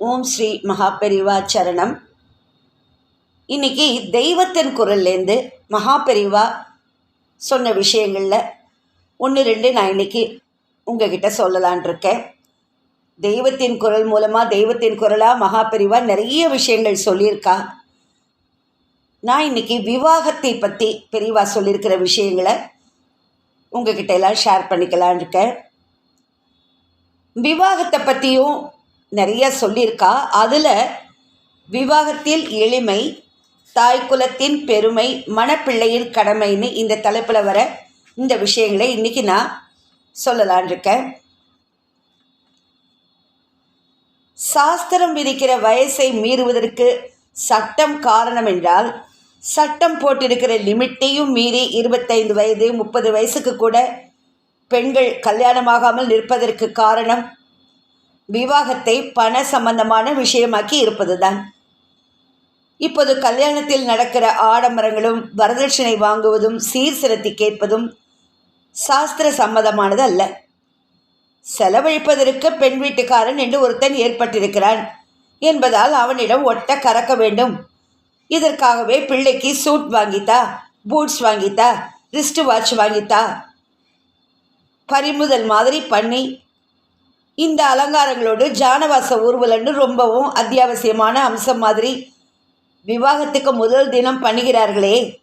ஓம் ஸ்ரீ மகாபெரிவா சரணம். இன்னைக்கு தெய்வத்தின் குரல்லேருந்து மகாபெரிவா சொன்ன விஷயங்களில் ஒன்று ரெண்டு நான் இன்னைக்கு உங்ககிட்ட சொல்லலான் இருக்கேன் தெய்வத்தின் குரல் மூலமாக தெய்வத்தின் குரலாக மகாபெரிவா நிறைய விஷயங்கள் சொல்லியிருக்கா. நான் இன்னைக்கு விவாகத்தை பற்றி பெரியவா சொல்லியிருக்கிற விஷயங்களை உங்ககிட்ட எல்லாம் ஷேர் பண்ணிக்கலான் இருக்கேன் விவாகத்தை பற்றியும் நிறைய சொல்லியிருக்கா. அதில் விவாகத்தில் எளிமை தாய்க்குலத்தின் பெருமை மணப்பிள்ளையின் கடமைன்னு இந்த தலைப்பில் வர இந்த விஷயங்களை இன்றைக்கி நான் சொல்லலான் இருக்கேன். சாஸ்திரம் விதிக்கிற வயசை மீறுவதற்கு சட்டம் காரணம் என்றால் சட்டம் போட்டிருக்கிற லிமிட்டையும் மீறி இருபத்தைந்து வயது முப்பது வயசுக்கு கூட பெண்கள் கல்யாணமாகாமல் நிற்பதற்கு காரணம் விவாகத்தை பண சம்பந்தமான விஷயமாக்கி இருப்பதுதான். இப்போது கல்யாணத்தில் நடக்கிற ஆடம்பரங்களும் வரதட்சணை வாங்குவதும் சீர்சிரத்தி கேட்பதும் சாஸ்திர சம்மதமானது அல்ல செலவழிப்பதற்கு பெண் வீட்டுக்காரன் என்று ஒருத்தன் ஏற்பட்டிருக்கிறான் என்பதால் அவனிடம் ஒட்ட கறக்க வேண்டும். இதற்காகவே பிள்ளைக்கு சூட் வாங்கித்தா பூட்ஸ் வாங்கித்தா ரிஸ்ட் வாட்ச் வாங்கித்தா பறிமுதல் மாதிரி பண்ணி இந்த அலங்காரங்களோடு ஜானவாச ஊர்வலன்னு ரொம்பவும் அத்தியாவசியமான அம்சம் மாதிரி விவாகத்துக்கு முதல் தினம் பண்ணுகிறார்களே.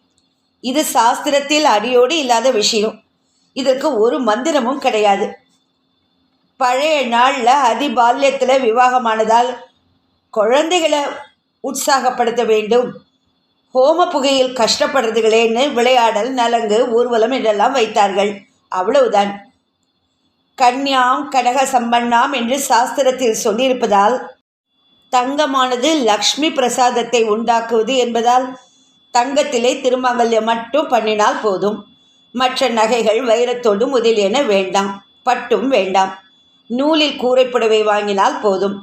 இது சாஸ்திரத்தில் அடியோடு இல்லாத விஷயம். இதற்கு ஒரு மந்திரமும் கிடையாது. பழைய நாளில் அதிபால்யத்தில் விவாகமானதால் குழந்தைகளை உற்சாகப்படுத்த வேண்டும். ஹோம புகையில் கஷ்டப்படுறதுகளேன்னு விளையாடல் நலங்கு ஊர்வலம் என்றெல்லாம் வைத்தார்கள். அவ்வளவுதான். கன்யாம் கடக சம்பன்னாம் என்று சாஸ்திரத்தில் சொல்லியிருப்பதால் தங்கமானது லக்ஷ்மி பிரசாதத்தை உண்டாக்குவது என்பதால் தங்கத்திலே திருமங்கல்யம் மட்டும் பண்ணினால் போதும். மற்ற நகைகள் வைரத்தோடு முதலியன வேண்டாம் பட்டும் வேண்டாம். நூலில் கூரைப்புடவை வாங்கினால் போதும்.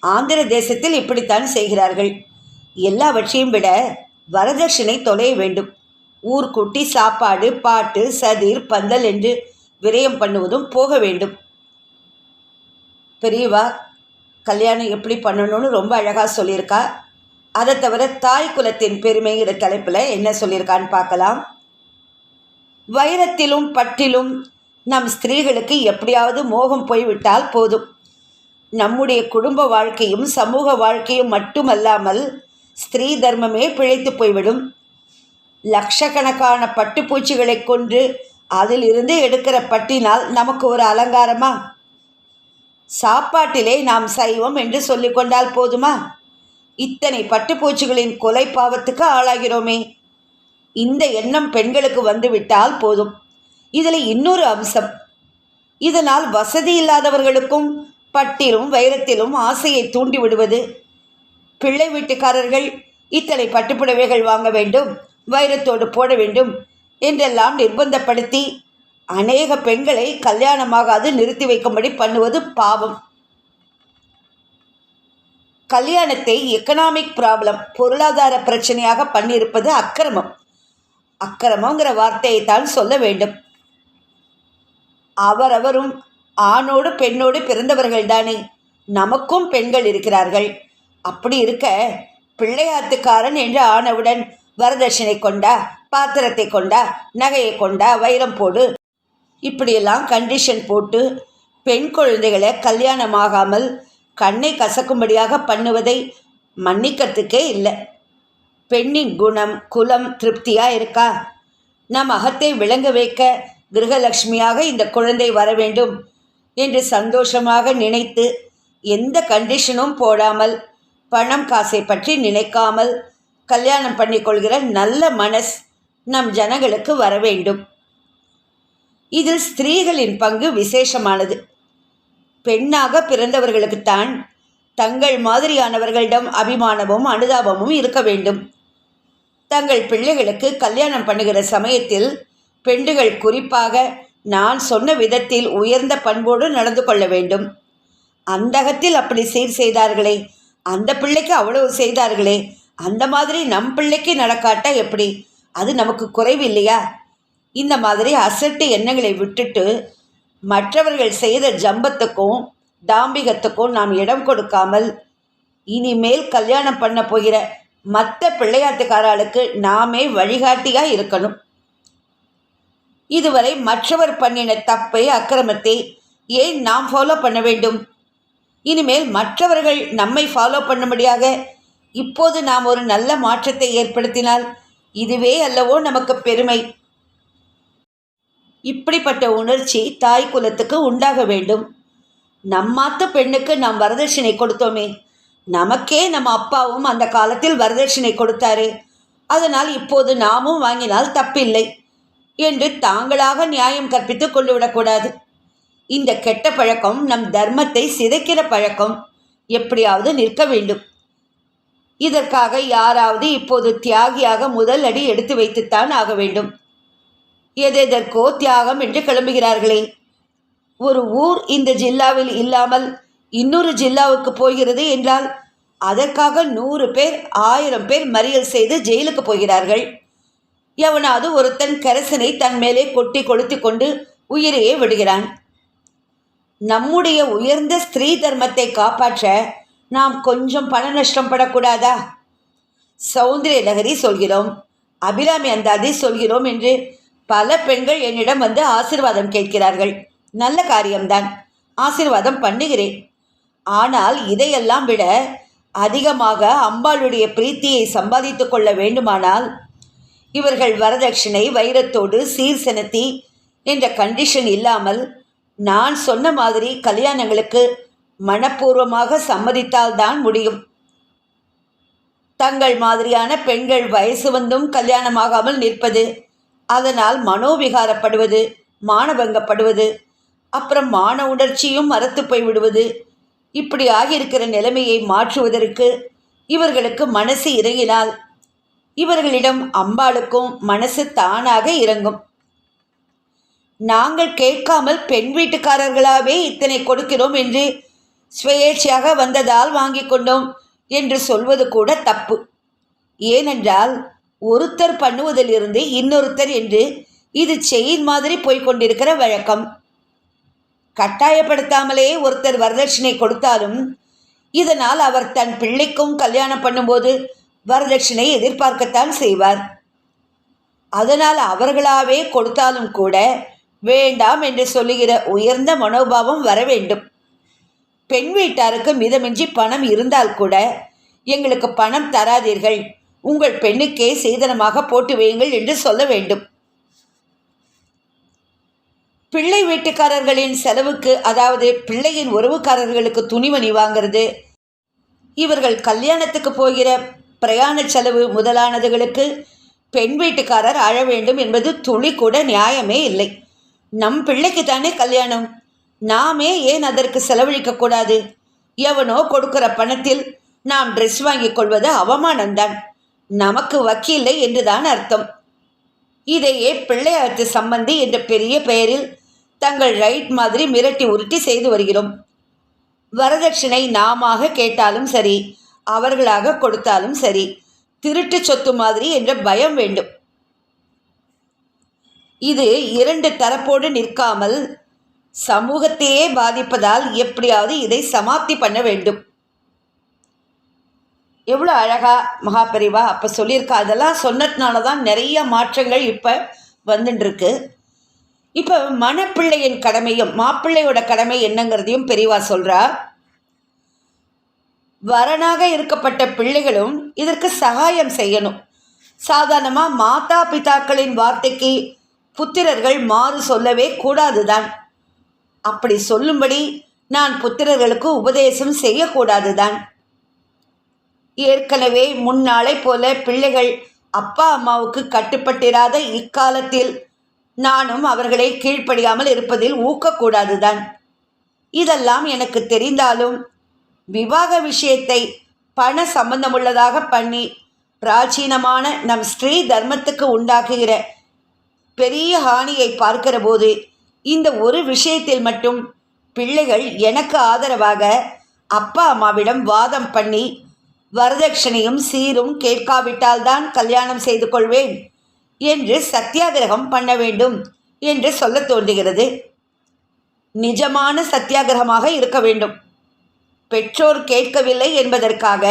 ஆந்திர தேசத்தில் இப்படித்தான் செய்கிறார்கள். எல்லாவற்றையும் விட வரதட்சணை தொலைய வேண்டும். ஊர்க்குட்டி சாப்பாடு பாட்டு சதிர் பந்தல் என்று விரயம் பண்ணுவதும் போக வேண்டும். பெரியவா கல்யாணம் எப்படி பண்ணணும்னு ரொம்ப அழகாக சொல்லியிருக்கா. அதை தவிர தாய் குலத்தின் பெருமைங்கிற தலைப்பில் என்ன சொல்லியிருக்கான்னு பார்க்கலாம். வைரத்திலும் பட்டிலும் நம் ஸ்திரீகளுக்கு எப்படியாவது மோகம் போய்விட்டால் போதும். நம்முடைய குடும்ப வாழ்க்கையும் சமூக வாழ்க்கையும் மட்டுமல்லாமல் ஸ்திரீ தர்மமே பிழைத்து போய்விடும். லட்சக்கணக்கான பட்டுப்பூச்சிகளை கொன்று அதிலிருந்து எடுக்கிற பட்டினால் நமக்கு ஒரு அலங்காரமா? சாப்பாட்டிலே நாம் சைவம் என்று சொல்லிக்கொண்டால் போதுமா? இத்தனை பட்டுப்பூச்சிகளின் கொலை பாவத்துக்கு ஆளாகிறோமே. இந்த எண்ணம் பெண்களுக்கு வந்துவிட்டால் போதும். இதில் இன்னொரு அம்சம். இதனால் வசதி இல்லாதவர்களுக்கும் பட்டிலும் வைரத்திலும் ஆசையை தூண்டி விடுவது பிள்ளை வீட்டுக்காரர்கள் இத்தனை பட்டுப்புடவைகள் வாங்க வேண்டும் வைரத்தோடு போட வேண்டும் என்றெல்லாம் நிர்பந்தப்படுத்தி அநேக பெண்களை கல்யாணமாகாது நிறுத்தி வைக்கும்படி பண்ணுவது பாவம். கல்யாணத்தை எக்கனாமிக் ப்ராப்ளம் பொருளாதார பிரச்சனையாக பண்ணியிருப்பது அக்கிரமம். அக்கிரமங்கிற வார்த்தையை தான் சொல்ல வேண்டும். அவரவரும் ஆணோடு பெண்ணோடு பிறந்தவர்கள் தானே. நமக்கும் பெண்கள் இருக்கிறார்கள். அப்படி இருக்க பிள்ளையாத்துக்காரன் என்று ஆனவுடன் வரதட்சணை கொண்டா பாத்திரத்தை கொண்டா நகையை கொண்டா வைரம் போடு. இப்படியெல்லாம் கண்டிஷன் போட்டு பெண் குழந்தைகளை கல்யாணமாகாமல் கண்ணை கசக்கும்படியாக பண்ணுவதை மன்னிக்கிறதுக்கே இல்லை. பெண்ணின் குணம் குலம் திருப்தியாக இருக்கா? நம் அகத்தை விளங்க வைக்க கிரகலட்சுமியாக இந்த குழந்தை வர வேண்டும் என்று சந்தோஷமாக நினைத்து எந்த கண்டிஷனும் போடாமல் பணம் காசை பற்றி நினைக்காமல் கல்யாணம் பண்ணிக்கொள்கிற நல்ல மனஸ் நம் ஜனங்களுக்கு வர வேண்டும் இதில் ஸ்திரீகளின் பங்கு விசேஷமானது. பெண்ணாக பிறந்தவர்களுக்குத்தான் தங்கள் மாதிரியானவர்களிடம் அபிமானமும் அனுதாபமும் இருக்க வேண்டும். தங்கள் பிள்ளைகளுக்கு கல்யாணம் பண்ணுகிற சமயத்தில் பெண்டுகள் குறிப்பாக நான் சொன்ன விதத்தில் உயர்ந்த பண்போடு நடந்து கொள்ள வேண்டும். அந்தகத்தில் அப்படி சீர் செய்தார்களே அந்த பிள்ளைக்கு அவ்வளவு செய்தார்களே அந்த மாதிரி நம் பிள்ளைக்கு நடக்காட்டா எப்படி? அது நமக்கு குறைவு இல்லையா? இந்த மாதிரி அசட்டு எண்ணங்களை விட்டுட்டு மற்றவர்கள் செய்த ஜம்பத்துக்கும் தாம்பிகத்துக்கும் நாம் இடம் கொடுக்காமல் இனிமேல் கல்யாணம் பண்ண போகிற மற்ற பிள்ளையாட்டுக்காராளுக்கு நாமே வழிகாட்டியாக இருக்கணும். இதுவரை மற்றவர் பண்ணின தப்பை அக்கிரமத்தை ஏன் நாம் ஃபாலோ பண்ண வேண்டும்? இனிமேல் மற்றவர்கள் நம்மை ஃபாலோ பண்ணும்படியாக இப்போது நாம் ஒரு நல்ல மாற்றத்தை ஏற்படுத்தினால் இதுவே அல்லவோ நமக்கு பெருமை. இப்படிப்பட்ட உணர்ச்சி தாய் குலத்துக்கு உண்டாக வேண்டும். நம்மாத்த பெண்ணுக்கு நாம் வரதட்சணை கொடுத்தோமே. நமக்கே நம்ம அப்பாவும் அந்த காலத்தில் வரதட்சணை கொடுத்தாரு. அதனால் இப்போது நாமும் வாங்கினால் தப்பில்லை என்று தாங்களாக நியாயம் கற்பித்து கொண்டு விடக்கூடாது இந்த கெட்ட பழக்கம் நம் தர்மத்தை சிதைக்கிற பழக்கம். எப்படியாவது நிற்க வேண்டும். இதற்காக யாராவது இப்போது தியாகியாக முதல் அடி எடுத்து வைத்துத்தான் ஆக வேண்டும். எதெதற்கோ தியாகம் என்று கிளம்புகிறார்களே. ஒரு ஊர் இந்த ஜில்லாவில் இல்லாமல் இன்னொரு ஜில்லாவுக்கு போகிறது என்றால் அதற்காக நூறு பேர் ஆயிரம் பேர் மறியல் செய்து ஜெயிலுக்கு போகிறார்கள். எவனாவது ஒருத்தன் கரசனை தன் மேலே கொட்டி கொளுத்தி கொண்டு உயிரையே விடுகிறான். நம்முடைய உயர்ந்த ஸ்திரீ தர்மத்தை காப்பாற்ற நாம் கொஞ்சம் பண நஷ்டம் படக்கூடாதா? சௌந்தரிய நகரி சொல்கிறோம் அபிராமி அந்தாதி சொல்கிறோம் என்று பல பெண்கள் என்னிடம் வந்து ஆசிர்வாதம் கேட்கிறார்கள். நல்ல காரியம்தான் ஆசிர்வாதம் பண்ணுகிறேன். ஆனால் இதையெல்லாம் விட அதிகமாக அம்பாளுடைய பிரீத்தியை சம்பாதித்து கொள்ள வேண்டுமானால் இவர்கள் வரதட்சணை வைரத்தோடு சீர் செலுத்தி என்ற கண்டிஷன் இல்லாமல் நான் சொன்ன மாதிரி கல்யாணங்களுக்கு மனப்பூர்வமாக சம்மதித்தால்தான் முடியும். தங்கள் மாதிரியான பெண்கள் வயசு வந்தும் கல்யாணமாகாமல் நிற்பது அதனால் மனோவிகாரப்படுவது மானபங்கப்படுவது அப்புறம் மான உணர்ச்சியும் மறத்து போய் விடுவது இப்படி ஆகியிருக்கிற நிலைமையை மாற்றுவதற்கு இவர்களுக்கு மனசு இறங்கினால் இவர்களிடம் அம்பாளுக்கும் மனசு தானாக இறங்கும். நாங்கள் கேட்காமல் பெண் வீட்டுக்காரர்களாவே இத்தனை கொடுக்கிறோம் என்று சுயேட்சையாக வந்ததால் வாங்கி கொண்டோம் என்று சொல்வது கூட தப்பு. ஏனென்றால் ஒருத்தர் பண்ணுவதிலிருந்து இன்னொருத்தர் என்று இது செயின் மாதிரி போய்கொண்டிருக்கிற வழக்கம். கட்டாயப்படுத்தாமலே ஒருத்தர் வரதட்சணை கொடுத்தாலும் இதனால் அவர் தன் பிள்ளைக்கும் கல்யாணம் பண்ணும்போது வரதட்சணை எதிர்பார்க்கத்தான் செய்வார். அதனால் அவர்களாவே கொடுத்தாலும் கூட வேண்டாம் என்று சொல்லுகிற உயர்ந்த மனோபாவம் வர வேண்டும். பெண் வீட்டாருக்கு மிதமின்றி பணம் இருந்தால் கூட எங்களுக்கு பணம் தராதீர்கள். உங்கள் பெண்ணுக்கே சீதனமாக போட்டு வையுங்கள் என்று சொல்ல வேண்டும். பிள்ளை வீட்டுக்காரர்களின் செலவுக்கு அதாவது பிள்ளையின் உறவுக்காரர்களுக்கு துணிமணி வாங்கிறது இவர்கள் கல்யாணத்துக்கு போகிற பிரயாண செலவு முதலானதுகளுக்கு பெண் வீட்டுக்காரர் அழ வேண்டும் என்பது துளி கூட நியாயமே இல்லை. நம் பிள்ளைக்கு தானே கல்யாணம். நாமே ஏன் அதற்கு செலவழிக்கக்கூடாது எவனோ கொடுக்கிற பணத்தில் நாம் ட்ரெஸ் வாங்கிக் கொள்வது அவமானம்தான். நமக்கு வக்கீலை என்றுதான் அர்த்தம். இதையே பிள்ளையாத்து சம்பந்தி என்ற பெரிய பெயரில் தங்கள் ரைட் மாதிரி மிரட்டி உருட்டி செய்து வருகிறோம். வரதட்சணை நாமாக கேட்டாலும் சரி அவர்களாக கொடுத்தாலும் சரி திருட்டு சொத்து மாதிரி என்ற பயம் வேண்டும். இது இரண்டு தரப்போடு நிற்காமல் சமூகத்தையே பாதிப்பதால் எப்படியாவது இதை சமாப்தி பண்ண வேண்டும். எவ்வளோ அழகா மகாபரிவா அப்போ சொல்லியிருக்கா. அதெல்லாம் சொன்னதுனால தான் நிறைய மாற்றங்கள் இப்போ வந்துட்டுருக்கு இப்போ மணப்பிள்ளையின் கடமையும் மாப்பிள்ளையோட கடமை என்னங்கிறதையும் பெரியவா சொல்கிறா வரனாக இருக்கப்பட்ட பிள்ளைகளும் இதற்கு சகாயம் செய்யணும். சாதாரணமாக மாதா பிதாக்களின் வார்த்தைக்கு புத்திரர்கள் மாறு சொல்லவே கூடாது தான் அப்படி சொல்லும்படி நான் புத்திரர்களுக்கு உபதேசம் செய்யக்கூடாதுதான். ஏற்கனவே முன்னாளை போல பிள்ளைகள் அப்பா அம்மாவுக்கு கட்டுப்பட்டிராத இக்காலத்தில் நானும் அவர்களை கீழ்ப்படியாமல் இருப்பதில் ஊக்கக்கூடாதுதான். இதெல்லாம் எனக்கு தெரிந்தாலும் விவாக விஷயத்தை பண சம்பந்தமுள்ளதாக பண்ணி பிராச்சீனமான நம் ஸ்ரீ தர்மத்துக்கு உண்டாக்குகிற பெரிய ஹானியை பார்க்கிற போது இந்த ஒரு விஷயத்தில் மட்டும் பிள்ளைகள் எனக்கு ஆதரவாக அப்பா அம்மாவிடம் வாதம் பண்ணி வரதட்சணையும் சீரும் கேட்காவிட்டால்தான் கல்யாணம் செய்து கொள்வேன் என்று சத்தியாகிரகம் பண்ண வேண்டும் என்று சொல்ல தோன்றுகிறது. நிஜமான சத்தியாகிரகமாக இருக்க வேண்டும். பெற்றோர் கேட்கவில்லை என்பதற்காக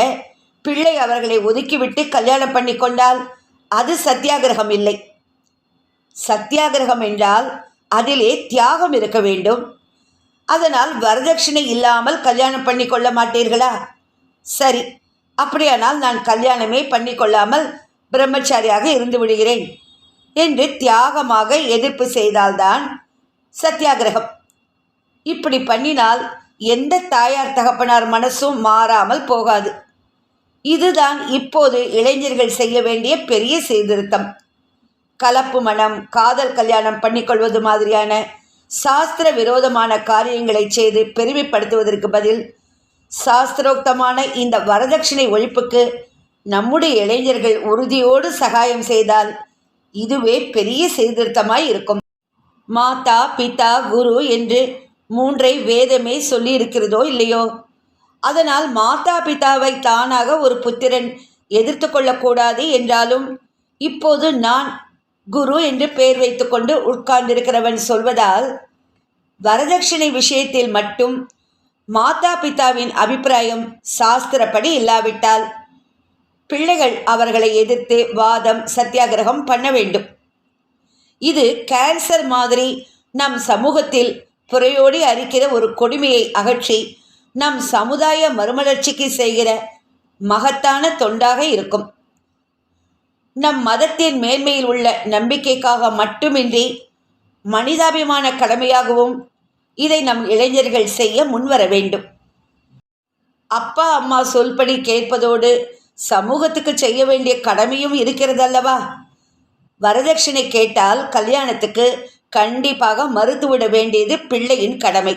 பிள்ளை அவர்களை ஒதுக்கிவிட்டு கல்யாணம் பண்ணி கொண்டால் அது சத்தியாகிரகம் இல்லை. சத்தியாகிரகம் என்றால் அதிலே தியாகம் இருக்க வேண்டும். அதனால் வரதட்சணை இல்லாமல் கல்யாணம் பண்ணி கொள்ள மாட்டீர்களா? சரி அப்படியானால் நான் கல்யாணமே பண்ணி கொள்ளாமல் பிரம்மச்சாரியாக இருந்து விடுகிறேன் என்று தியாகமாக எதிர்ப்பு செய்தால்தான் சத்தியாகிரகம். இப்படி பண்ணினால் எந்த தாயார் தகப்பனார் மனசும் மாறாமல் போகாது. இதுதான் இப்போது இளைஞர்கள் செய்ய வேண்டிய பெரிய சீர்திருத்தம். கலப்பு மனம் காதல் கல்யாணம் பண்ணிக்கொள்வது மாதிரியான சாஸ்திர விரோதமான காரியங்களை செய்து பெருமைப்படுத்துவதற்கு பதில் சாஸ்திரோக்தமான இந்த வரதட்சணை ஒழிப்புக்கு நம்முடைய இளைஞர்கள் உறுதியோடு சகாயம் செய்தால் இதுவே பெரிய சீர்திருத்தமாய் இருக்கும். மாதா பிதா குரு என்று மூன்றை வேதமே சொல்லி இருக்கிறதோ இல்லையோ? அதனால் மாதா பிதாவை தானாக ஒரு புத்திரன் எதிர்த்து கொள்ளக்கூடாது என்றாலும் இப்போது நான் குரு என்று பெயர் வைத்துக்கொண்டு உட்கார்ந்திருக்கிறவன் சொல்வதால் வரதட்சணை விஷயத்தில் மட்டும் மாதா பிதாவின் அபிப்பிராயம் சாஸ்திரப்படி இல்லாவிட்டால் பிள்ளைகள் அவர்களை எதிர்த்து வாதம் சத்தியாகிரகம் பண்ண வேண்டும். இது கேன்சர் மாதிரி நம் சமூகத்தில் புறையோடி அரிக்கிற ஒரு கொடுமையை அகற்றி நம் சமுதாய மறுமலர்ச்சிக்கு செய்கிற மகத்தான தொண்டாக இருக்கும். நம் மதத்தின் மேன்மையில் உள்ள நம்பிக்கைக்காக மட்டுமின்றி மனிதாபிமான கடமையாகவும் இதை நம் இளைஞர்கள் செய்ய முன்வர வேண்டும். அப்பா அம்மா சொல்படி கேட்பதோடு சமூகத்துக்கு செய்ய வேண்டிய கடமையும் இருக்கிறதல்லவா? வரதட்சணை கேட்டால் கல்யாணத்துக்கு கண்டிப்பாக மறுத்துவிட வேண்டியது பிள்ளையின் கடமை.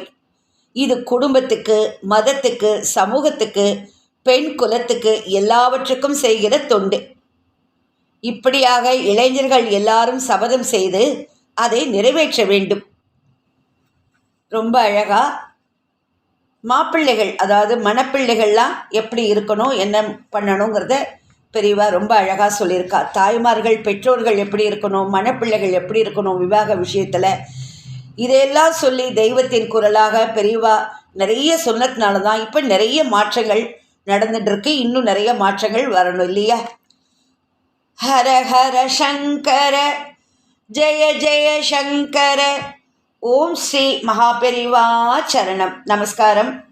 இது குடும்பத்துக்கு மதத்துக்கு சமூகத்துக்கு பெண் குலத்துக்கு எல்லாவற்றுக்கும் செய்கிற தொண்டு. இப்படியாக இளைஞர்கள் எல்லாரும் சபதம் செய்து அதை நிறைவேற்ற வேண்டும். ரொம்ப அழகா மாப்பிள்ளைகள் அதாவது மணப்பிள்ளைகள்லாம் எப்படி இருக்கணும் என்ன பண்ணணுங்கிறத பெரியவா ரொம்ப அழகாக சொல்லியிருக்கா. தாய்மார்கள் பெற்றோர்கள் எப்படி இருக்கணும் மணப்பிள்ளைகள் எப்படி இருக்கணும் விவாக விஷயத்தில். இதையெல்லாம் சொல்லி தெய்வத்தின் குரலாக பெரியவா நிறைய சொன்னதுனால தான் இப்போ நிறைய மாற்றங்கள் நடந்துட்டுருக்கு இன்னும் நிறைய மாற்றங்கள் வரணும் இல்லையா? ஹர ஹர சங்கர ஜெய ஜெய சங்கர. ஓம் ஸ்ரீ மகாபெரிவா சரணம். நமஸ்காரம்.